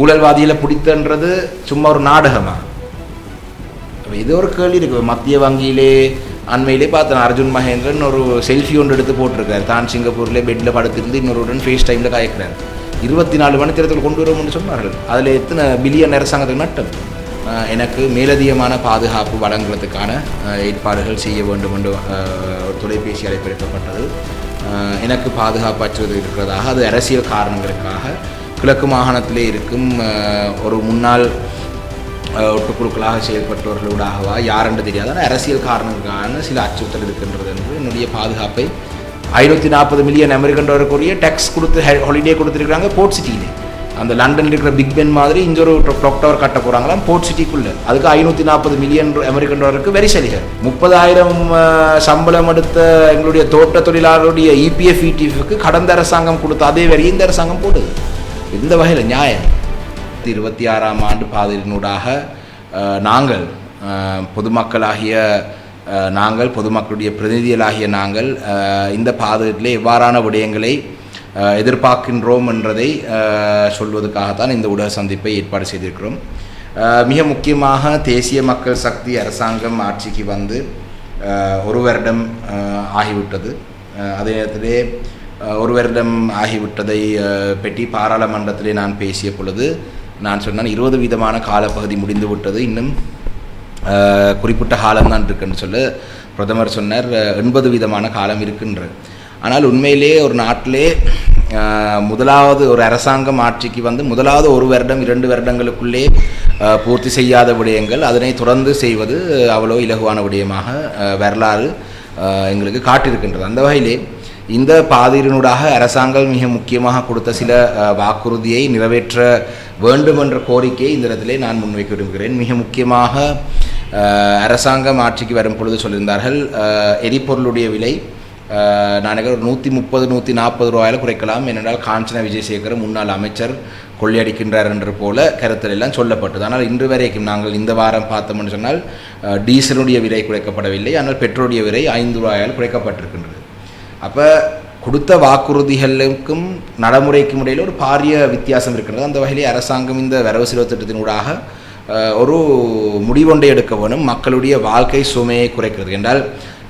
ஊழல்வாதியில் பிடித்தன்றது சும்மா ஒரு நாடகமா? ஏதோ இது ஒரு கேள்வி இருக்கு. மத்திய வங்கியிலே அண்மையிலே பார்த்தேன். அர்ஜுன் மகேந்திரன் ஒரு செல்ஃபி ஒன்று எடுத்து போட்டிருக்காரு. தான் சிங்கப்பூரில் பெட்டில் படுத்திருந்து இன்னொருடன் ஃபேஸ் டைமில் காய்க்கிறார். இருபத்தி நாலு மணி நேரத்தில் கொண்டு வருவோம்னு சொன்னார்கள். அதில் எத்தனை பில்லியன் அரசாங்கத்துக்கு நட்டம்? எனக்கு மேலதிகமான பாதுகாப்பு வழங்குறதுக்கான ஏற்பாடுகள் செய்ய வேண்டும் என்று தொலைபேசி அழைப்பு எடுக்கப்பட்டது எனக்கு பாதுகாப்பு அச்சுறுத்தல் இருக்கிறதாக அது அரசியல் காரணங்களுக்காக கிழக்கு மாகாணத்திலே இருக்கும் ஒரு முன்னாள் அஹ், ஒட்டுக்குழுக்களாக செயல்பட்டவர்களூடாகவா? என்று தெரியாது. ஆனால் அரசியல் காரணங்களுக்கான சில அச்சுறுத்தல் இருக்கின்றது என்று என்னுடைய பாதுகாப்பை ஐநூற்றி நாற்பது மில்லியன் அமெரிக்கன் டாலருக்குரிய டேக்ஸ் கொடுத்து ஹாலிடே கொடுத்துருக்காங்க போர்ட் சிட்டியிலே அந்த லண்டனில் இருக்கிற பிக் பென் மாதிரி இங்கே ஒரு டொக் டவர் கட்ட போகிறாங்களாம் போர்ட் சிட்டிக்குள்ளே அதுக்கு ஐநூற்றி நாற்பது மில்லியன் அமெரிக்கன் டாலருக்கு வெரி சலுகை முப்பதாயிரம் சம்பளம் எடுத்த எங்களுடைய தோட்ட தொழிலாளருடைய இபிஎஃப் இடிஎஃப்க்கு கடந்த அரசாங்கம் கொடுத்த அதே வரி இந்த அரசாங்கம் போடுது இந்த வகையில் நியாயம். இருபத்தி ஆறாம் ஆண்டு பாதையினூடாக நாங்கள் பொதுமக்களாகிய நாங்கள் பொதுமக்களுடைய பிரதிநிதிகளாகிய நாங்கள் இந்த பாதையிலே எவ்வாறான விடயங்களை எதிர்பார்க்கின்றோம் என்றதை சொல்வதற்காகத்தான் இந்த ஊடக சந்திப்பை ஏற்பாடு செய்திருக்கிறோம். மிக முக்கியமாக தேசிய மக்கள் சக்தி அரசாங்கம் ஆட்சிக்கு வந்து ஒரு வருடம் ஆகிவிட்டது. அதே நேரத்திலே ஒரு வருடம் ஆகிவிட்டதை பெட்டி பற்றி பாராளுமன்றத்திலே நான் பேசிய பொழுது நான் சொன்னேன் இருபது வீதமான காலப்பகுதி முடிந்து விட்டது இன்னும் குறிப்பிட்ட காலம்தான் இருக்குன்னு சொல்ல. பிரதமர் சொன்னார் எண்பது வீதமான காலம் இருக்கின்ற. ஆனால் உண்மையிலே ஒரு நாட்டிலே முதலாவது ஒரு அரசாங்கம் ஆட்சிக்கு வந்து முதலாவது ஒரு வருடம் இரண்டு வருடங்களுக்குள்ளே பூர்த்தி செய்யாத விடயங்கள் அதனை தொடர்ந்து செய்வது அவ்வளோ இலகுவான விடயமாக வரலாறு எங்களுக்கு காட்டியிருக்கின்றது. அந்த வகையிலே இந்த பாதிரினூடாக அரசாங்கம் மிக முக்கியமாக கொடுத்த சில வாக்குறுதியை நிறைவேற்ற வேண்டும் என்ற கோரிக்கையை இந்த இடத்திலே நான் முன்வைக்க விரும்புகிறேன். மிக முக்கியமாக அரசாங்கம் ஆட்சிக்கு வரும் பொழுது சொல்லியிருந்தார்கள் எரிபொருளுடைய விலை நான் ஒரு நூற்றி முப்பது நூற்றி நாற்பது ரூபாயில் குறைக்கலாம். ஏனென்றால் காஞ்சனா விஜயசேகர் முன்னாள் அமைச்சர் கொள்ளையடிக்கின்றார் என்று போல கருத்தில் எல்லாம் சொல்லப்பட்டது. ஆனால் இன்று வரைக்கும் நாங்கள் இந்த வாரம் பார்த்தோம்னு சொன்னால் டீசலுடைய விலை குறைக்கப்படவில்லை. ஆனால் பெட்ரோலுடைய விலை ஐந்து ரூபாயால் குறைக்கப்பட்டிருக்கின்றது. அப்போ கொடுத்த வாக்குறுதிகளுக்கும் நடைமுறைக்கும் இடையில் ஒரு பாரிய வித்தியாசம் இருக்கின்றது. அந்த வகையிலே அரசாங்கம் இந்த வரவு செலவு திட்டத்தினூடாக ஒரு முடிவொன்றை எடுக்க வேணும். மக்களுடைய வாழ்க்கை சுமையை குறைக்கிறது. என்றால்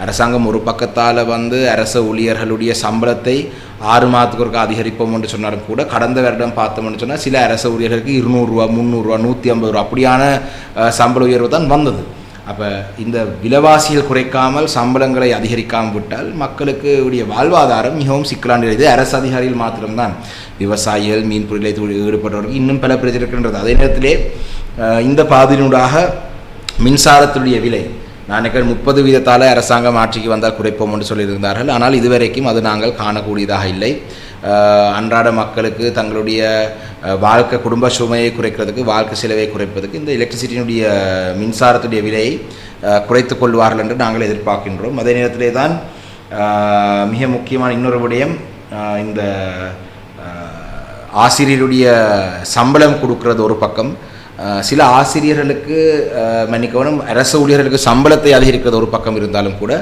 அரசாங்கம் ஒரு பக்கத்தால் வந்து அரச ஊழியர்களுடைய சம்பளத்தை ஆறு மாதத்துக்கு ஒருக்கா அதிகரிப்போம் என்று சொன்னாலும் கூட கடந்த வருடம் பார்த்தோம்னு சொன்னால் சில அரச ஊழியர்களுக்கு இருநூறுவா முந்நூறுரூவா நூற்றி ஐம்பது ரூபா அப்படியான சம்பள உயர்வு தான் வந்தது. அப்போ இந்த விலைவாசிகள் குறைக்காமல் சம்பளங்களை அதிகரிக்காமல் விட்டால் மக்களுக்கு உடைய வாழ்வாதாரம் மிகவும் சிக்கலான இது அரசு அதிகாரிகள் மாத்திரம்தான். விவசாயிகள் மீன் பொருளை ஈடுபட்டவர்கள் இன்னும் பல பிரச்சனை இருக்கின்றது. அதே நேரத்திலே இந்த பாதினூடாக மின்சாரத்துடைய விலை நான் முப்பது வீதத்தால் அரசாங்கம் ஆட்சிக்கு வந்தால் குறைப்போம் என்று சொல்லியிருந்தார்கள். ஆனால் இதுவரைக்கும் அது நாங்கள் காணக்கூடியதாக இல்லை. அன்றாட மக்களுக்கு தங்களுடைய வாழ்க்கை குடும்ப சுமையை குறைக்கிறதுக்கு வாழ்க்கை செலவை குறைப்பதற்கு இந்த எலக்ட்ரிசிட்டியினுடைய மின்சாரத்துடைய விலையை குறைத்து கொள்வார்கள் என்று நாங்கள் எதிர்பார்க்கின்றோம். அதே நேரத்திலே தான் மிக முக்கியமான இன்னொரு விடயம் இந்த ஆசிரியருடைய சம்பளம் கொடுக்கறது ஒரு பக்கம். சில ஆசிரியர்களுக்கு மன்னிக்கவனும் மன்னிக்கவும் அரசு ஊழியர்களுக்கு சம்பளத்தை அதிகரிக்கிறது ஒரு பக்கம் இருந்தாலும் கூட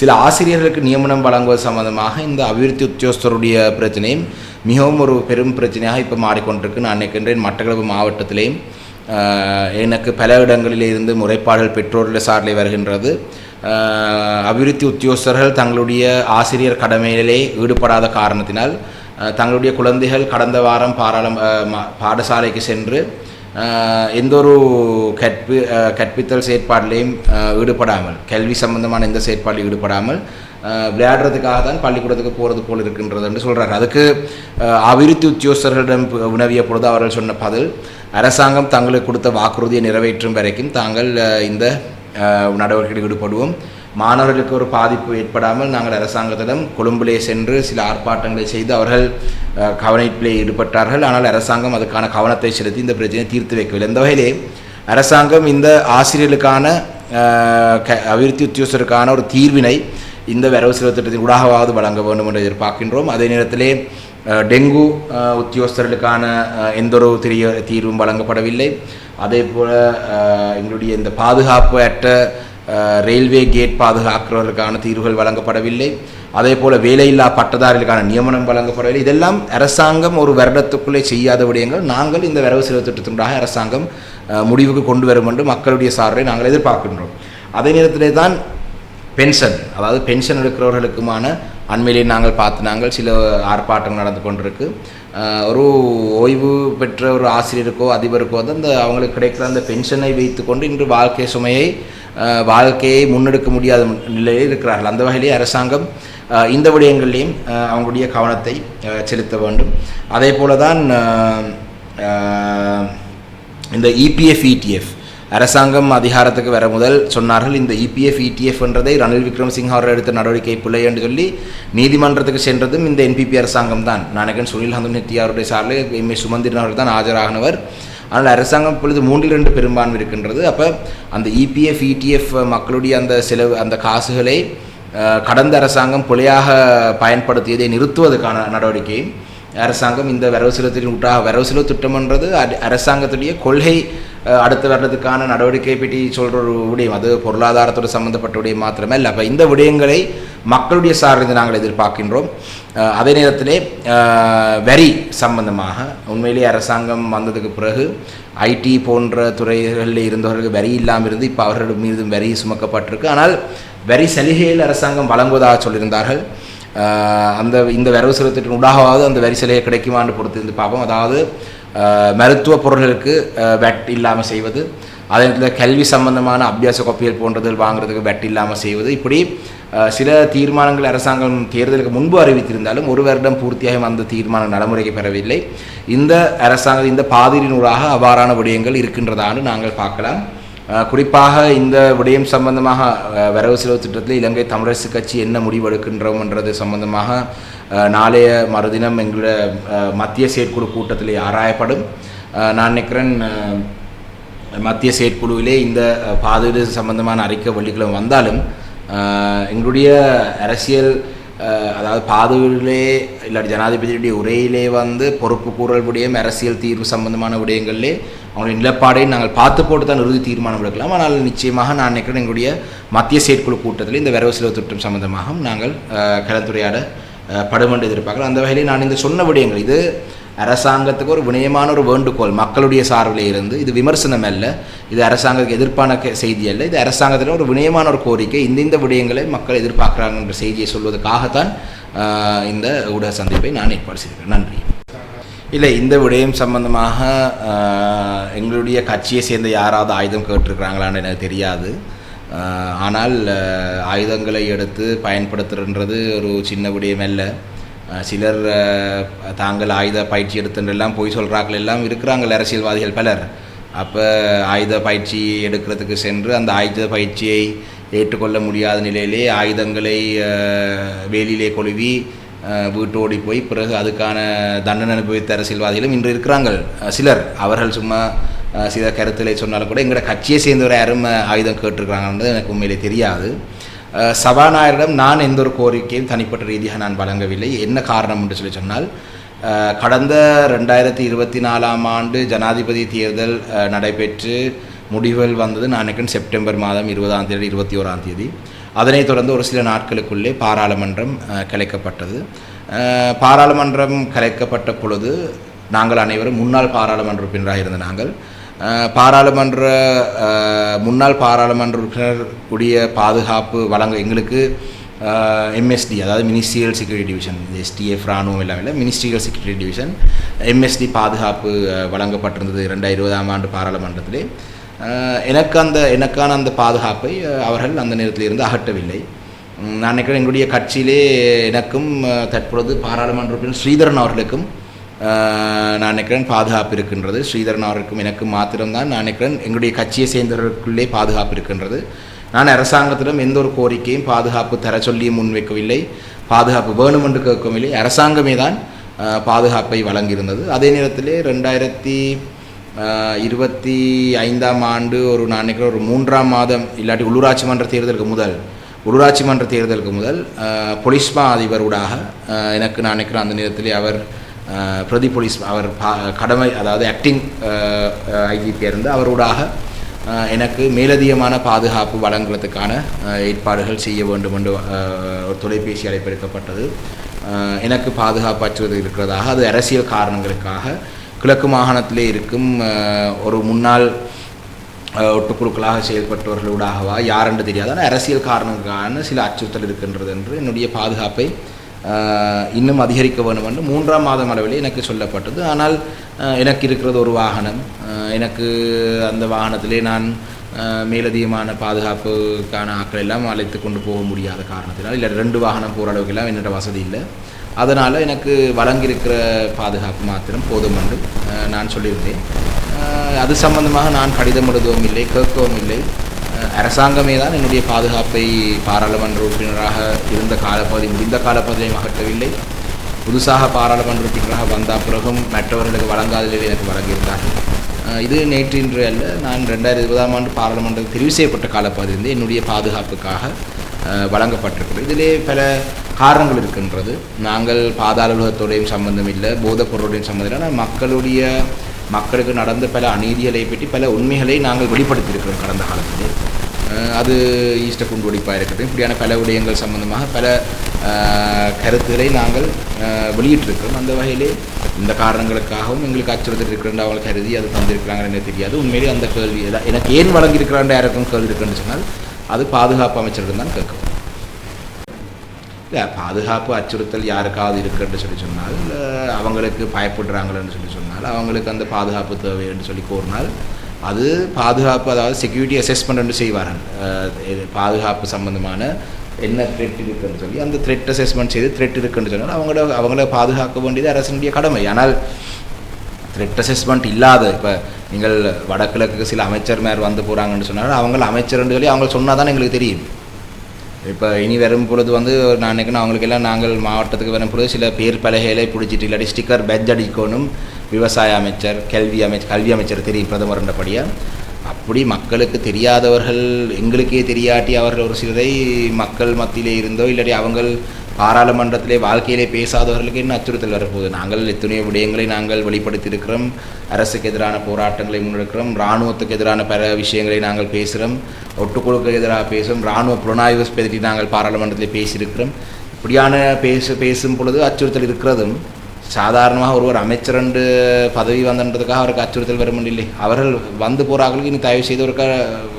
சில ஆசிரியர்களுக்கு நியமனம் வழங்குவது சம்பந்தமாக இந்த அபிவிருத்தி உத்தியோகஸ்தருடைய பிரச்சனையும் மிகவும் ஒரு பெரும் பிரச்சனையாக இப்போ மாறிக்கொண்டிருக்கு. நான் நினைக்கின்றேன் மட்டக்களப்பு மாவட்டத்திலேயும் எனக்கு பல இடங்களில் இருந்து முறைப்பாடுகள் பெற்றோர்கள் சார்பில் வருகின்றது. அபிவிருத்தி உத்தியோகஸ்தர்கள் தங்களுடைய ஆசிரியர் கடமையிலே ஈடுபடாத காரணத்தினால் தங்களுடைய குழந்தைகள் கடந்த வாரம் பாராளும் பாடசாலைக்கு சென்று எந்த ஒரு கற்பி கற்பித்தல் செயற்பாட்டிலையும் ஈடுபடாமல் கல்வி சம்பந்தமான எந்த செயற்பாட்டிலும் ஈடுபடாமல் விளையாடுறதுக்காக தான் பள்ளிக்கூடத்துக்கு போகிறது போல் இருக்கின்றது என்று சொல்கிறார் அதுக்கு அபிவிருத்தி உத்தியோகஸ்தர்களிடம் வினவிய பொழுது அவர்கள் சொன்ன பதில் அரசாங்கம் தங்களுக்கு கொடுத்த வாக்குறுதியை நிறைவேற்றும் வரைக்கும் தாங்கள் இந்த நடவடிக்கையில் ஈடுபடுவோம் மாணவர்களுக்கு ஒரு பாதிப்பு ஏற்படாமல் நாங்கள் அரசாங்கத்திடம் கொழும்பிலே சென்று சில ஆர்ப்பாட்டங்களை செய்து அவர்கள் கவனிப்பிலே ஈடுபட்டார்கள். ஆனால் அரசாங்கம் அதுக்கான கவனத்தை செலுத்தி இந்த பிரச்சனையை தீர்த்து வைக்கவில்லை. இந்த வகையிலே அரசாங்கம் இந்த ஆசிரியர்களுக்கான க அபிவிருத்தி உத்தியோகஸ்தருக்கான ஒரு தீர்வினை இந்த வரவு செலவு திட்டத்தின் ஊடாகவாவது வழங்க வேண்டும் என்று எதிர்பார்க்கின்றோம். அதே நேரத்திலே டெங்கு உத்தியோகஸ்தர்களுக்கான எந்த ஒரு தெரிய தீர்வும் வழங்கப்படவில்லை. அதே போல் எங்களுடைய இந்த பாதுகாப்பு அற்ற ரயில்வே கேட் பாதுகாக்கிறவர்களுக்கான தீர்வுகள் வழங்கப்படவில்லை. அதே போல் வேலையில்லா பட்டதாரிகளுக்கான நியமனம் வழங்கப்படவில்லை. இதெல்லாம் அரசாங்கம் ஒரு வருடத்துக்குள்ளே செய்யாத விடயங்கள். நாங்கள் இந்த வரவு செலவு திட்டத்தினுடைய அரசாங்கம் முடிவுக்கு கொண்டு வரும் என்று மக்களுடைய சார்பை நாங்கள் எதிர்பார்க்கின்றோம். அதே நேரத்திலே தான் பென்ஷன் அதாவது பென்ஷன் எடுக்கிறவர்களுக்குமான அண்மையிலே நாங்கள் பார்த்து நாங்கள் சில ஆர்ப்பாட்டங்கள் நடந்து கொண்டிருக்கு. ஒரு ஓய்வு பெற்ற ஒரு ஆசிரியருக்கோ அதிபருக்கோ வந்து அந்த அவங்களுக்கு கிடைக்கிற அந்த பென்ஷனை வைத்துக்கொண்டு இன்று வாழ்க்கை சுமையை வாழ்க்கையை முன்னெடுக்க முடியாத நிலையில் இருக்கிறார்கள். அந்த வகையிலே அரசாங்கம் இந்த விடயங்கள்லேயும் அவங்களுடைய கவனத்தை செலுத்த வேண்டும். அதே போல தான் இந்த இபிஎஃப் இடிஎஃப் அரசாங்கம் அதிகாரத்துக்கு வர முதல் சொன்னார்கள் இந்த இபிஎஃப் இடிஎஃப்ன்றதை ரணில் விக்ரமசிங்க அவர்கள் எடுத்த நடவடிக்கை பிள்ளை என்று சொல்லி நீதிமன்றத்துக்கு சென்றதும் இந்த என்பிபி அரசாங்கம் தான். நானகன் சுனில் ஹந்து நெத்தி அவருடைய சார்பில் எம் ஏ சுமந்திரன் அவர்கள் தான் ஆஜராகினவர் ஆனால் அரசாங்கம் இப்பொழுது மூன்றில் ரெண்டு பெரும்பான்மை இருக்கின்றது. அப்போ அந்த இபிஎஃப் இடிஎஃப் மக்களுடைய அந்த செலவு அந்த காசுகளை கடந்த அரசாங்கம் பிழையாக பயன்படுத்தியதை நிறுத்துவதற்கான நடவடிக்கையும் அரசாங்கம் இந்த வரவு செலுத்தின் ஊட்டாக வரவு செலவு திட்டம்ன்றது அரசாங்கத்துடைய கொள்கை அடுத்த வர்றதுக்கான நடவடிக்கை பற்றி சொல்கிற ஒரு விடயம் அது பொருளாதாரத்தோடு சம்மந்தப்பட்ட விடயம் மாத்திரமே இல்லை அப்போ இந்த விடயங்களை மக்களுடைய சார்ந்து நாங்கள் எதிர்பார்க்கின்றோம் அதே நேரத்திலே வரி சம்பந்தமாக உண்மையிலேயே அரசாங்கம் வந்ததுக்கு பிறகு ஐடி போன்ற துறைகளில் இருந்தவர்களுக்கு வரி இல்லாமல் இருந்து இப்போ அவர்கள் மீதும் வரி சுமக்கப்பட்டிருக்கு ஆனால் வரி சலுகையில் அரசாங்கம் வழங்குவதாக சொல்லியிருந்தார்கள் அந்த இந்த வரவு செலுத்தின் உடாகவாவது அந்த வரி சலுகை கிடைக்குமான்னு பொறுத்து இருந்து பார்ப்போம் அதாவது மருத்துவ பொருள்களுக்கு வெட் இல்லாமல் செய்வது. அதே நேரத்தில் கல்வி சம்பந்தமான அபியாச கோப்பைகள் போன்றதில் வாங்குறதுக்கு வெட் இல்லாமல் செய்வது. இப்படி சில தீர்மானங்கள் அரசாங்கம் தேர்தலுக்கு முன்பு அறிவித்திருந்தாலும் ஒரு வருடம் பூர்த்தியாக அந்த தீர்மானம் நடைமுறைக்கு பெறவில்லை. இந்த அரசாங்கம் இந்த பாதிரினூடாக அவ்வாறான விடயங்கள் இருக்கின்றதான்னு நாங்கள் பார்க்கலாம். குறிப்பாக இந்த விடயம் சம்பந்தமாக வரவு செலவு திட்டத்தில் இலங்கை தமிழரசு கட்சி என்ன முடிவெடுக்கின்றோம்ன்றது சம்பந்தமாக நாளைய மறுதினம் எங்களுடைய மத்திய செயற்குழு கூட்டத்தில் ஆராயப்படும். நான் நினைக்கிறேன் மத்திய செயற்குழுவிலே இந்த பாதுகாப்பு சம்பந்தமான அறிக்கை வெள்ளிக்கிழமை வந்தாலும் எங்களுடைய அரசியல் அதாவது பாதுகாப்பிலே இல்லாட்டி ஜனாதிபதியுடைய உரையிலே வந்து பொறுப்பு கூறல் விடயம் அரசியல் தீர்வு சம்பந்தமான விடயங்களிலே அவங்களுடைய நிலப்பாடை நாங்கள் பார்த்து போட்டு தான் இறுதி தீர்மானம் எடுக்கலாம். ஆனால் நிச்சயமாக நான் நினைக்கிறேன் எங்களுடைய மத்திய செயற்குழு கூட்டத்தில் இந்த வரவு செலவு திட்டம் சம்பந்தமாக நாங்கள் கலந்துரையாட அஹ், படும் என்று எதிர்பார்க்கிறோம் அந்த வகையில் நான் இந்த சொன்ன விடயங்கள் இது அரசாங்கத்துக்கு ஒரு வினயமான ஒரு வேண்டுகோள் மக்களுடைய சார்பில் இருந்து. இது விமர்சனம் அல்ல. இது அரசாங்கத்துக்கு எதிர்ப்பான செய்தி அல்ல. இது அரசாங்கத்தில் ஒரு வினயமான ஒரு கோரிக்கை. இந்த இந்த விடயங்களை மக்கள் எதிர்பார்க்குறாங்க என்ற செய்தியை சொல்வதற்காகத்தான் இந்த ஊடக சந்திப்பை நான் ஏற்பாடு செய்திருக்கேன் நன்றி. இல்லை இந்த விடயம் சம்பந்தமாக எங்களுடைய கட்சியை சேர்ந்த யாராவது ஆயுதம் கேட்டிருக்கிறாங்களான்னு எனக்கு தெரியாது. ஆனால் ஆயுதங்களை எடுத்து பயன்படுத்துறன்றது ஒரு சின்ன விடயம் அல்ல. சிலர் தாங்கள் ஆயுத பயிற்சி எடுத்துன்றெல்லாம் போய் சொல்கிறார்கள் எல்லாம் இருக்கிறாங்கள் அரசியல்வாதிகள் பலர். அப்போ ஆயுத பயிற்சி எடுக்கிறதுக்கு சென்று அந்த ஆயுத பயிற்சியை ஏற்றுக்கொள்ள முடியாத நிலையிலே ஆயுதங்களை வேலியிலே கொழுவி வீட்டோடி வீட்டு ஓடி போய் பிறகு அதுக்கான தண்டனை அனுபவித்த அரசியல்வாதிகளும் இன்று இருக்கிறார்கள் சிலர். அவர்கள் சும்மா சில கருத்தலை சொன்னாலும் கூட எங்களோட கட்சியை சேர்ந்தவர் யாரும் ஆயுதம் கேட்டிருக்கிறாங்கன்றது எனக்கு உண்மையிலே தெரியாது. சபாநாயகரிடம் நான் எந்த ஒரு கோரிக்கையும் தனிப்பட்ட ரீதியாக நான் வழங்கவில்லை. என்ன காரணம் என்று சொல்லி சொன்னால் கடந்த ரெண்டாயிரத்தி இருபத்தி நாலாம் ஆண்டு ஜனாதிபதி தேர்தல் நடைபெற்று முடிவுகள் வந்தது நான் செப்டம்பர் மாதம் இருபதாம் தேதி இருபத்தி ஓராம் தேதி. அதனைத் தொடர்ந்து ஒரு சில நாட்களுக்குள்ளே பாராளுமன்றம் கலைக்கப்பட்டது. பாராளுமன்றம் கலைக்கப்பட்ட பொழுது நாங்கள் அனைவரும் முன்னாள் பாராளுமன்ற உறுப்பினராக இருந்த நாங்கள் பாராளுமன்ற முன்னாள் பாராளுமன்ற உறுப்பினர் உடைய பாதுகாப்பு வழங்க எங்களுக்கு எம்எஸ்டி அதாவது மினிஸ்ட்ரியல் செக்யூரிட்டி டிவிஷன் எஸ்டிஎஃப் ராணுவம் எல்லாம் இல்லை மினிஸ்ட்ரியல் செக்யூரிட்டி டிவிஷன் எம்எஸ்டி பாதுகாப்பு வழங்கப்பட்டிருந்தது ரெண்டாயிரம் இருபதாம் ஆண்டு பாராளுமன்றத்திலே. எனக்கு அந்த எனக்கான அந்த பாதுகாப்பை அவர்கள் அந்த நேரத்தில் இருந்து அகற்றவில்லை. நான் நினைக்கிறேன் எங்களுடைய கட்சியிலே எனக்கும் தற்பொழுது பாராளுமன்ற உறுப்பினர் ஸ்ரீதரன் அவர்களுக்கும் நான் நினைக்கிறேன் பாதுகாப்பு இருக்கின்றது. ஸ்ரீதரன் அவருக்கும் எனக்கும் மாத்திரம்தான். நான் நினைக்கிறேன் எங்களுடைய கட்சியை சேர்ந்தவர்களுக்குள்ளே பாதுகாப்பு இருக்கின்றது. நான் அரசாங்கத்திடம் எந்த ஒரு கோரிக்கையும் பாதுகாப்பு தர சொல்லியும் முன்வைக்கவில்லை. பாதுகாப்பு வேணும் என்று கேட்கவில்லை. அரசாங்கமே தான் பாதுகாப்பை வழங்கியிருந்தது. அதே நேரத்திலே ரெண்டாயிரத்தி இருபத்தி ஐந்தாம் ஆண்டு ஒரு நான் நினைக்கிறேன் ஒரு மூன்றாம் மாதம் இல்லாட்டி உள்ளூராட்சி மன்ற தேர்தலுக்கு முதல் உள்ளூராட்சி மன்ற தேர்தலுக்கு முதல் பொலிஸ்மா அதிபருடாக அதிபரூடாக எனக்கு நான் நினைக்கிறேன் அந்த நேரத்திலே அவர் பிரதி போலீஸ் அவர் பா- கடமை அதாவது ஆக்டிங் ஐஜிபியாக இருந்து அவரூடாக எனக்கு மேலதிகமான பாதுகாப்பு வழங்குறதுக்கான ஏற்பாடுகள் செய்ய வேண்டும் என்று ஒரு தொலைபேசி அழைப்பு எடுக்கப்பட்டது. எனக்கு பாதுகாப்பு அச்சுறுத்தல் இருக்கிறதாக அது அரசியல் காரணங்களுக்காக கிழக்கு மாகாணத்திலே இருக்கும் ஒரு முன்னாள் ஒட்டுக்குழுக்களாக செயல்பட்டவர்களூடாகவா யாரென்று தெரியாத. ஆனால் அரசியல் காரணங்களுக்கான சில அச்சுறுத்தல் இருக்கின்றது என்று என்னுடைய பாதுகாப்பை இன்னும் அதிகரிக்க வேண்டும் என்று மூன்றாம் மாதம் அளவில் எனக்கு சொல்லப்பட்டது. ஆனால் எனக்கு இருக்கிறது ஒரு வாகனம். எனக்கு அந்த வாகனத்திலே நான் மேலதிகமான பாதுகாப்புக்கான ஆட்கள் எல்லாம் அழைத்து கொண்டு போக முடியாத காரணத்தினால் இல்லை ரெண்டு வாகனம் போகிற அளவுக்கெல்லாம் என்னோட வசதி இல்லை. அதனால் எனக்கு வழங்கியிருக்கிற பாதுகாப்பு மாத்திரம் போதும் என்று நான் சொல்லியிருந்தேன் அது சம்பந்தமாக நான் கடிதம் எழுதவும் இல்லை கேட்கவும் இல்லை. அரசாங்கமே தான் என்னுடைய பாதுகாப்பை பாராளுமன்ற உறுப்பினராக இருந்த காலப்பகுதி முடிந்த காலப்பகுதியை அகற்றவில்லை. புதுசாக பாராளுமன்ற உறுப்பினராக வந்த பிறகும் மற்றவர்களுக்கு வழங்காததில் எனக்கு வழங்கியிருந்தார்கள். இது நேற்று இன்று அல்ல நான் ரெண்டாயிரத்தி இருபதாம் ஆண்டு பாராளுமன்றத்தில் தெரிவு செய்யப்பட்ட காலப்பகுதியிலிருந்து என்னுடைய பாதுகாப்புக்காக வழங்கப்பட்டிருக்கிறது. இதிலே பல காரணங்கள் இருக்கின்றது. நாங்கள் பாதாள உலகத்தோடையும் சம்பந்தம் இல்லை போதைப் பொருளோடையும் சம்மந்தம் இல்லை ஆனால் மக்களுடைய மக்களுக்கு நடந்த பல அநீதிகளை பற்றி பல உண்மைகளை நாங்கள் வெளிப்படுத்தியிருக்கிறோம் கடந்த காலத்திலே. அது ஈஸ்டர் குண்டுவெடிப்பாக இருக்கட்டும் இப்படியான பல விடயங்கள் சம்பந்தமாக பல கருத்துக்களை நாங்கள் வெளியிட்டிருக்கிறோம். அந்த வகையிலே இந்த காரணங்களுக்காகவும் எங்களுக்கு அச்சுறுத்தல் இருக்கிறேன் அவங்களை கருதி அது தந்திருக்கிறாங்கன்னு எனக்கு தெரியாது. உண்மையிலே அந்த கேள்வி எனக்கு ஏன் வழங்கியிருக்கிறான் யாருக்கும் கேள்வி இருக்குன்னு சொன்னால் அது பாதுகாப்பு அமைச்சரிடம் தான் கேட்கும் இல்லை பாதுகாப்பு அச்சுறுத்தல் யாருக்காவது இருக்குன்னு சொல்லி சொன்னால் இல்லை அவங்களுக்கு பயப்படுறாங்களேன்னு சொல்லி சொன்னால் அவங்களுக்கு அந்த பாதுகாப்பு தேவைன்னு சொல்லி கூறினால் அது பாதுகாப்பு அதாவது செக்யூரிட்டி அசஸ்மெண்ட் என்று செய்வார்கள். இது பாதுகாப்பு சம்பந்தமான என்ன த்ரெட் இருக்குன்னு சொல்லி அந்த த்ரெட் அசஸ்மெண்ட் செய்து த்ரெட் இருக்குன்னு சொன்னால் அவங்கள அவங்கள பாதுகாக்க வேண்டியது அரசனுடைய கடமை. ஆனால் த்ரெட் அசஸ்மெண்ட் இல்லாத இப்போ நீங்கள் வடகிழக்கு சில அமைச்சர்மார் வந்து போகிறாங்கன்னு சொன்னால் அவங்கள அமைச்சர்னு சொல்லி அவங்க சொன்னால் தான் எங்களுக்கு தெரியும். இப்போ இனி வரும் பொழுது வந்து நான் நினைக்கணும் அவங்களுக்கெல்லாம் நாங்கள் மாவட்டத்துக்கு வரும் பொழுது சில பேர் பலகைகளை பிடிச்சிட்டு இல்லாட்டி ஸ்டிக்கர் பெஜ் அடிக்கணும். விவசாய அமைச்சர் கல்வி அமைச்சர் கல்வி அமைச்சர் தெரியும் பிரதமர்ன்றபடியாக அப்படி மக்களுக்கு தெரியாதவர்கள் எங்களுக்கே தெரியாட்டி அவர்கள் ஒரு சிலரை மக்கள் மத்தியிலே இருந்தோ இல்லாட்டி அவங்கள் பாராளுமன்றத்திலே வாழ்க்கையிலே பேசாதவர்களுக்கு என்ன அச்சுறுத்தல் வரப்போகுது? நாங்கள் எத்தனையோ விடயங்களை நாங்கள் வெளிப்படுத்தியிருக்கிறோம். அரசுக்கு எதிரான போராட்டங்களை முன்னெடுக்கிறோம். இராணுவத்துக்கு எதிரான பல விஷயங்களை நாங்கள் பேசுகிறோம். ஒட்டுக்குழுக்கு எதிராக பேசுகிறோம். இராணுவ புலனாய்வு பற்றி நாங்கள் பாராளுமன்றத்தில் பேசியிருக்கிறோம். இப்படியான பேச பேசும் பொழுது அச்சுறுத்தல் இருக்கிறதும் சாதாரணமாக ஒருவர் அமைச்சர் என்று பதவி வந்தன்றதுக்காக அவருக்கு அச்சுறுத்தல் வரும் இல்லை அவர்கள் வந்து போகிறார்களுக்கு இனி தயவு செய்து ஒரு க-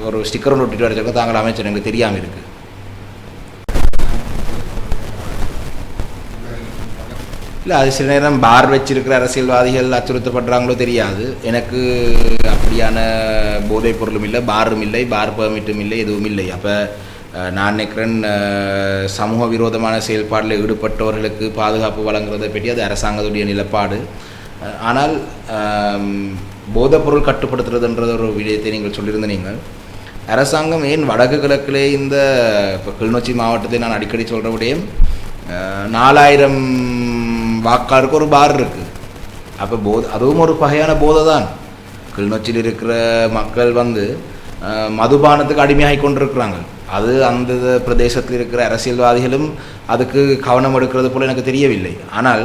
ஒரு ஸ்டிக்கர் ஒன்று ஒட்டிட்டு வர தாங்கள் அமைச்சர் எங்களுக்கு தெரியாமல் இருக்குது இல்லை அது சில நேரம் பார் வச்சிருக்கிற அரசியல்வாதிகள் அச்சுறுத்தப்படுறாங்களோ தெரியாது. எனக்கு அப்படியான போதைப் பொருளும் இல்லை பாரும் இல்லை பார் பெர்மிட்டும் இல்லை எதுவும் இல்லை. அப்போ நான் நினைக்கிறேன் சமூக விரோதமான செயல்பாடில் ஈடுபட்டவர்களுக்கு பாதுகாப்பு வழங்குறதை பற்றி அது அரசாங்கத்துடைய நிலப்பாடு. ஆனால் போதைப்பொருள் கட்டுப்படுத்துறதுன்றது ஒரு விடயத்தை நீங்கள் சொல்லியிருந்த நீங்கள். அரசாங்கம் ஏன் வடக்கு கிழக்கிலே இந்த இப்போ கிளிநொச்சி மாவட்டத்தை நான் அடிக்கடி சொல்கிற விடயம் நாலாயிரம் வாக்காளருக்கு ஒரு பார் இருக்குது அப்போ போத அதுவும் ஒரு வகையான போதை தான் கிளிநொச்சியில் இருக்கிற மக்கள் வந்து மதுபானத்துக்கு அடிமையாகி கொண்டிருக்கிறாங்க. அது அந்த பிரதேசத்தில் இருக்கிற அரசியல்வாதிகளும் அதுக்கு கவனம் எடுக்கிறது போல எனக்கு தெரியவில்லை. ஆனால்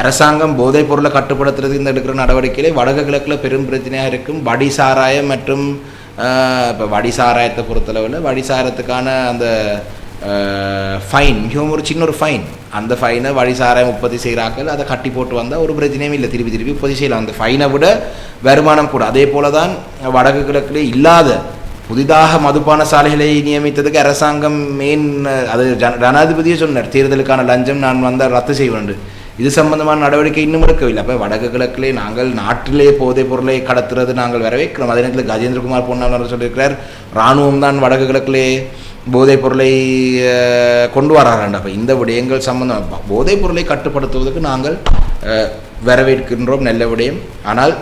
அரசாங்கம் போதைப் பொருளை கட்டுப்படுத்துறது இந்த எடுக்கிற நடவடிக்கையிலே வடக்கு கிழக்கில் பெரும் பிரச்சனையாக இருக்கும். வடி சாராயம் மற்றும் இப்போ வடி சாராயத்தை பொறுத்தளவில் வடி சாராயத்துக்கான அந்த Uh, ஃபைன் மிகவும் ஒரு சின்ன ஒரு ஃபைன் அந்த ஃபைனை வழி சாராயம் உற்பத்தி செய்கிறாக்கள் அதை கட்டி போட்டு வந்தால் ஒரு பிரச்சனையும் இல்லை. திருப்பி திருப்பி உற்பத்தி செய்யலாம். அந்த ஃபைனை விட வருமானம் கூட. அதே போல தான் வடக்கு கிழக்கில் இல்லாத புதிதாக மதுபான சாலைகளை நியமித்ததுக்கு அரசாங்கம் மெயின் அது ஜன ஜனாதிபதியே சொன்னார். தேர்தலுக்கான லஞ்சம் நான் வந்தால் ரத்து செய்ய இது சம்பந்தமான நடவடிக்கை இன்னும் எடுக்கவில்லை. அப்போ வடக்கு கிழக்கிலே நாங்கள் நாட்டிலே போதைப் பொருளை கடத்துறது நாங்கள் வரவேற்கிறோம். அதே நேரத்தில் கஜேந்திரகுமார் பொன்னாளர் சொல்லியிருக்கிறார் இராணுவம் தான் வடக்கு கிழக்கிலே போதைப் பொருளை கொண்டு வராங்க அப்போ இந்த விடயங்கள் சம்பந்தம். போதைப் பொருளை கட்டுப்படுத்துவதற்கு நாங்கள் வரவேற்கின்றோம் நல்ல விடயம். ஆனால்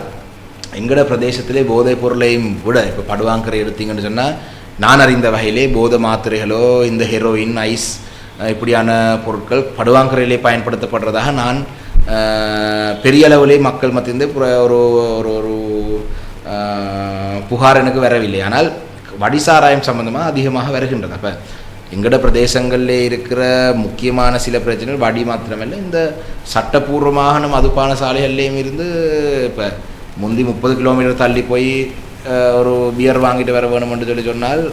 எங்களோட பிரதேசத்திலே போதைப் பொருளையும் விட இப்போ படுவாங்கரை எடுத்தீங்கன்னு சொன்னால் நான் அறிந்த வகையிலே போதை மாத்திரைகளோ இந்த ஹெரோயின் ஐஸ் இப்படியான பொருட்கள் படுவாங்கரையிலே பயன்படுத்தப்படுறதாக நான் பெரிய அளவிலே மக்கள் மத்தியிருந்து புற- ஒரு ஒரு ஒரு புகார் எனக்கு வரவில்லை. ஆனால் வடிசாராயம் சம்பந்தமாக அதிகமாக வருகின்றது அப்போ எங்கட பிரதேசங்களில் இருக்கிற முக்கியமான சில பிரச்சனைகள் வடி மாத்திரமல்ல இந்த சட்டபூர்வமாகன மதுப்பான சாலைகள்லேயும் இருந்து இப்போ முந்தி முப்பது கிலோமீட்டர் தள்ளி போய் ஒரு பியர் வாங்கிட்டு வர வேணும்னு சொல்லி சொன்னால்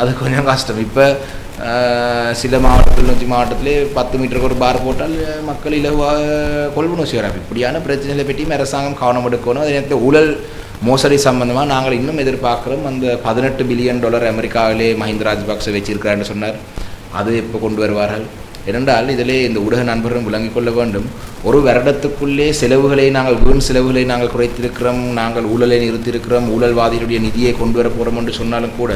அது கொஞ்சம் கஷ்டம். இப்போ சில மாவட்டத்தில் கிளிநொச்சி மாவட்டத்திலே பத்து மீட்டருக்கு ஒரு பார் போட்டால் மக்கள் இலவாக கொள்வனவு செய்கிறாங்க இப்படியான பிரச்சனைகளை பற்றியும் அரசாங்கம் கவனம் எடுக்கணும் அதே நேரத்தில் ஊழல் மோசடி சம்பந்தமாக நாங்கள் இன்னும் எதிர்பார்க்குறோம். அந்த பதினெட்டு பில்லியன் டாலர் அமெரிக்காவிலே மஹிந்த ராஜபக்சே வச்சிருக்கிறான்னு சொன்னார். அது எப்போ கொண்டு வருவார்கள்? ஏனென்றால் இதிலே இந்த ஊடக நண்பர்களும் விளங்கிக் கொள்ள வேண்டும். ஒரு வருடத்துக்குள்ளே செலவுகளை நாங்கள் வீண் செலவுகளை நாங்கள் குறைத்திருக்கிறோம். நாங்கள் ஊழலை நிறுத்தியிருக்கிறோம். ஊழல்வாதிகளுடைய நிதியை கொண்டு வர போகிறோம் என்று சொன்னாலும் கூட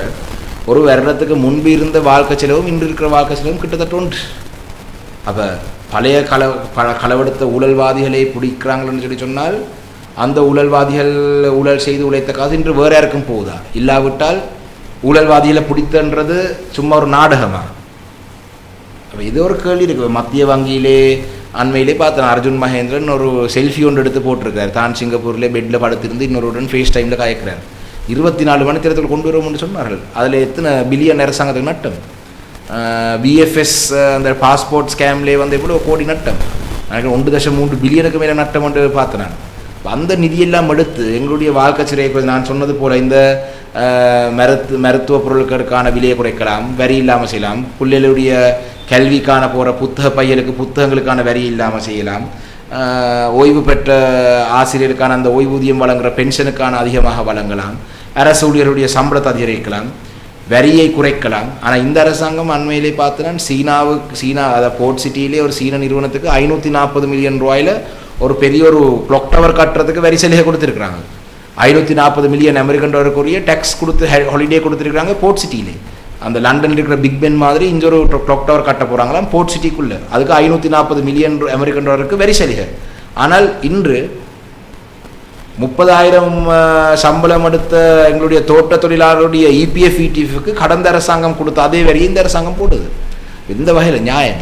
ஒரு வருடத்துக்கு முன்பு இருந்த வாழ்க்கை செலவும் இன்று இருக்கிற வாழ்க்கை செலவும் கிட்டத்தட்ட ஒன்று அப்போ பழைய கள பல களவெடுத்த ஊழல்வாதிகளை பிடிக்கிறாங்கன்னு சொல்லி சொன்னால் அந்த ஊழல்வாதிகள் ஊழல் செய்து உழைத்த காசு இன்று வேற யாருக்கும் போகுதா? இல்லாவிட்டால் ஊழல்வாதிகளை பிடித்தன்றது சும்மா ஒரு நாடகமா? அப்போ இது ஒரு கேள்வி இருக்கு. மத்திய வங்கியிலே அண்மையிலே பார்த்தேன் அர்ஜுன் மகேந்திரன் ஒரு செல்ஃபி ஒன்று எடுத்து போட்டிருக்காரு. தான் சிங்கப்பூர்லேயே பெட்டில் படுத்திருந்து இன்னொருடன் ஃபேஸ் டைமில் காய்க்கிறார். இருபத்தி நாலு மணி நேரத்தில் கொண்டு வருவோம்னு சொன்னார்கள். அதில் எத்தனை பில்லியன் அரசாங்கத்துக்கு நட்டம்? பிஎஃப்எஸ் அந்த பாஸ்போர்ட் ஸ்கேம்லேயே வந்து எவ்வளோ கோடி நட்டம்? எனக்கு ஒன்று தசம் மூன்று பில்லியனுக்கு மேலே நட்டம் என்று பார்த்தேன் நான். அந்த நிதியெல்லாம் எடுத்து எங்களுடைய வாழ்க்கை சிறையை நான் சொன்னது போல இந்த மருத்து மருத்துவ பொருட்களுக்கான விலையை குறைக்கலாம் வரி இல்லாமல் செய்யலாம் பிள்ளைகளுடைய கல்விக்கான போகிற புத்தக பையலுக்கு புத்தகங்களுக்கான வரி இல்லாமல் செய்யலாம் ஓய்வு பெற்ற ஆசிரியருக்கான அந்த ஓய்வூதியம் வழங்குற பென்ஷனுக்கான அதிகமாக வழங்கலாம் அரசு ஊழியருடைய சம்பளத்தை அதிகரிக்கலாம் வரியை குறைக்கலாம். ஆனால் இந்த அரசாங்கம் அண்மையிலே பார்த்தனா சீனாவுக்கு சீனா அதாவது போர்ட் சிட்டியிலே ஒரு சீன நிறுவனத்துக்கு ஐநூற்றி நாற்பது மில்லியன் ரூபாயில் ஒரு பெரிய ஒரு கிளாக் டவர் கட்டுறதுக்கு வரி சலுகை கொடுத்துருக்குறாங்க. ஐநூற்றி நாற்பது மில்லியன் அமெரிக்கன் டாலருக்குரிய டேக்ஸ் கொடுத்து ஹாலிடே கொடுத்துருக்காங்க போர்ட் சிட்டியிலே அந்த லண்டனில் இருக்கிற பிக் பென் மாதிரி இங்கே ஒரு கிளாக் டவர் கட்ட போகிறாங்களாம் போர்ட் சிட்டிக்குள்ளே அதுக்கு ஐநூற்றி நாற்பது மில்லியன் அமெரிக்கன் டாலருக்கு வரி சலுகை. ஆனால் இன்று முப்பதாயிரம் சம்பளம் எடுத்த எங்களுடைய தோட்ட தொழிலாளருடைய இபிஎஃப் இடிஎஃப்க்கு கடந்த அரசாங்கம் கொடுத்த அதே வரி இந்த அரசாங்கம் போடுது. இந்த வகையில்? நியாயம்.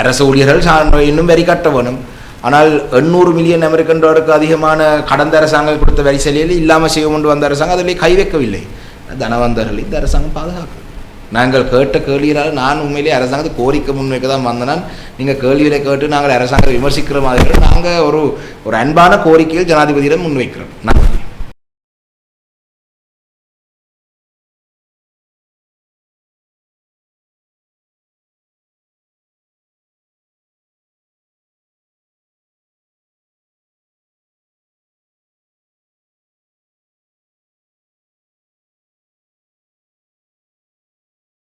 அரசு ஊழியர்கள் இன்னும் வரி கட்ட வேணும். ஆனால் எண்ணூறு மில்லியன் அமெரிக்கன் டாலருக்கு அதிகமான கடந்த அரசாங்கம் கொடுத்த வரி சலுகையில் இல்லாமல் செய்ய கொண்டு வந்த அரசாங்கம் அதில் கை வைக்கவில்லை. தனவந்தர்களை இந்த அரசாங்கம் பாதுகாக்கும். நாங்கள் கேட்ட கேள்வியினால் நான் உண்மையிலே அரசாங்கத்தை கோரிக்கை முன்வைக்க தான் வந்தனால் நீங்கள் கேள்விகளை கேட்டு நாங்கள் அரசாங்கத்தை விமர்சிக்கிற மாதிரி நாங்கள் ஒரு ஒரு அன்பான கோரிக்கையில் ஜனாதிபதியிடம் முன்வைக்கிறோம். நான்